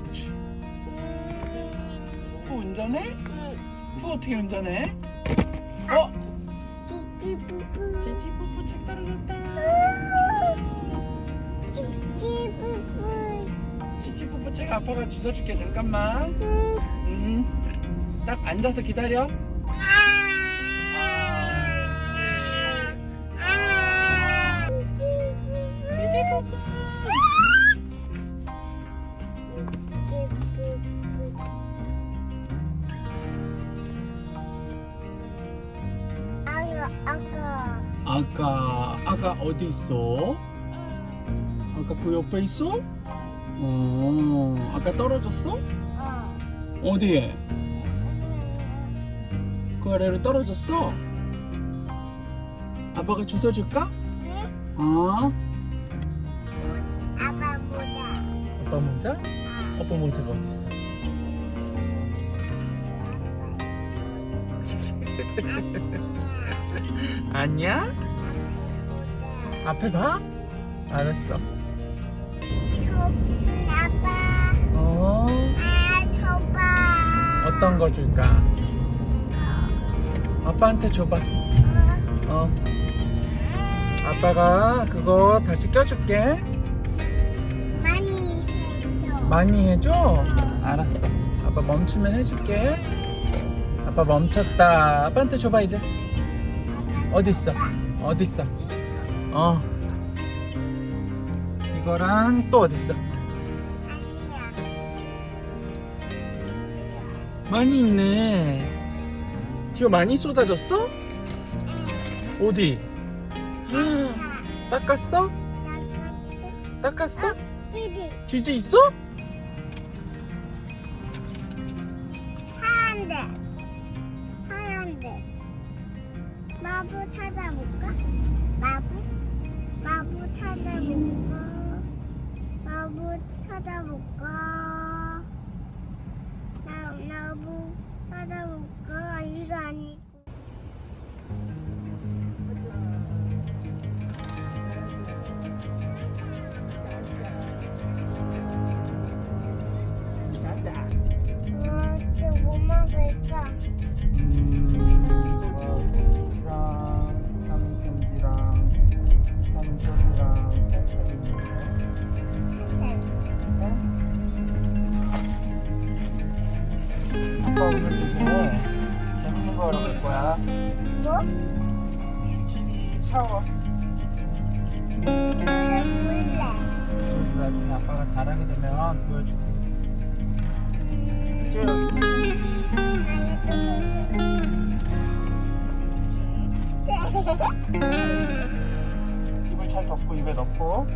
그렇지. 푸 운전해? 푸 어떻게 운전해? 어? 찌찌뿌뿌 책 떨어졌다. 찌찌뿌뿌 책 아빠가 주워줄게 잠깐만. 음. 딱 앉아서 기다려. 찌찌뿌뿌. 아까 아까 아까 어디 있어? 아까 그 옆에 있어? 어. 아까 떨어졌어? 어 어디에? 그 아래로 떨어졌어? 아빠가 주워줄까? 어? 아빠 모자 아빠 모자? 아. 아빠 모자가 어디 있어? 아니야? 앞에 봐? 알았어. 아빠 어? 아 줘봐 어떤 거 줄까? 아빠한테 줘봐. 어. 아빠가 그거 다시 껴줄게. 많이 해줘 많이 해줘? 알았어. 아빠 멈추면 해줄게. 아빠 멈췄다. 아빠한테 줘봐 이제. 어디 있어? 어디 있어? 어. 이거랑 또 어디 있어? 아니야 많이 있네. 지금 많이 쏟아졌어? 어디? 닦았어? 닦았어? 찌지 쥐지 있어? 하얀데 마부 찾아볼까? 마부? 마부 찾아볼까? 마부 찾아볼까? 나 마부 찾아볼까? 이거 아니 1층이 샤워. 저기 나중에 아빠가 잘하게 되면 보여줄게. 입을 잘 덮고 입에 넣고.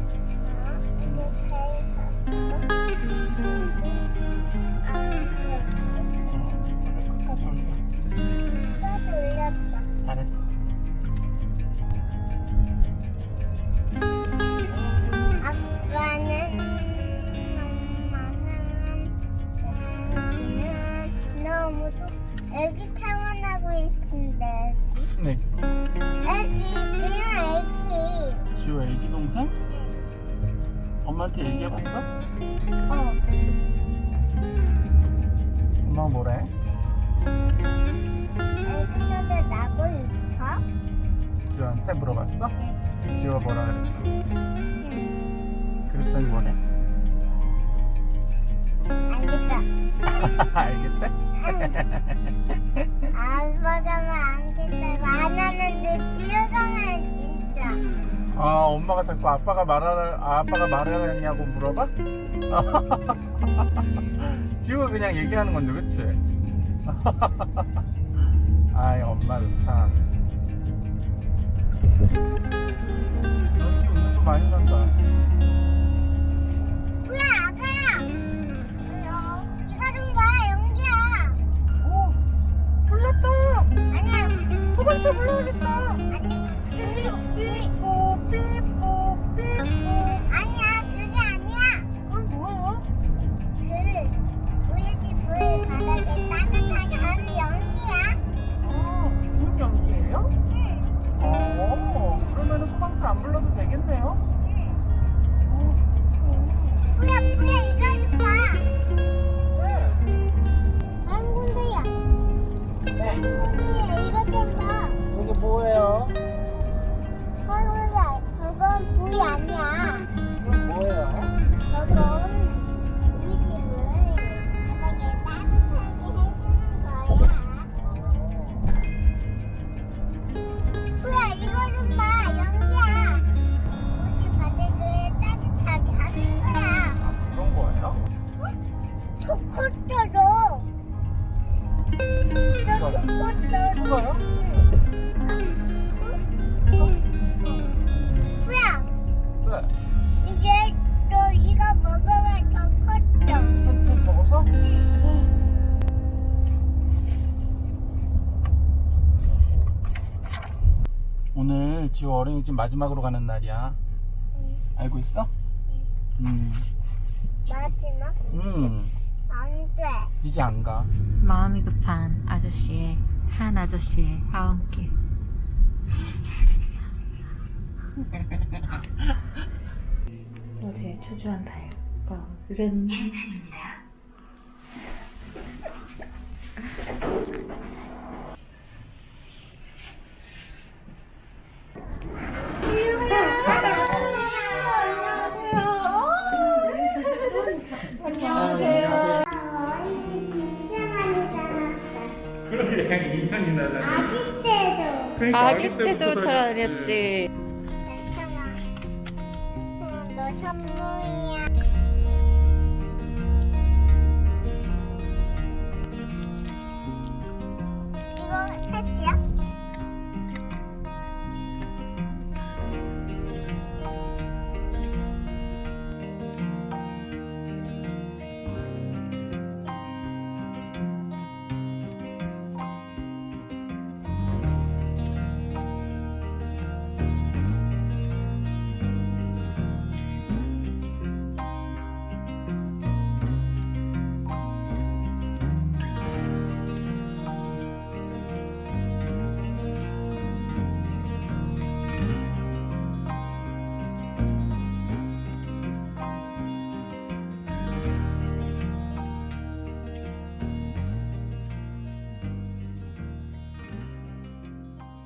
엄마한테 얘기해봤어? 어 엄마가 뭐래? 애기는 나고 있어 지호한테 물어봤어? 지호가 뭐라 그랬어? 응 그랬더니 뭐래? 알겠다 알겠대? 아 아 엄마가 자꾸 아빠가 말하라 아, 아빠가 말하냐고 물어봐? 지호가 그냥 얘기하는 건데 그치? 아이 엄마도 참 웃는 거 많이 난다 맛있네요. 후야, 후야. 10월 어린이집 마지막으로 가는 날이야. 응. 알고 있어? 응. 음. 마지막? 음. 안 돼. 이제 안 가. 마음이 급한 아저씨의 한 아저씨의 하원길. 어제 초조한 발과 이른 2년이나 아기 때도. 그러니까 아기 때부터 다녔지 괜찮아. 응, 너 선물이야. 이거 패치야?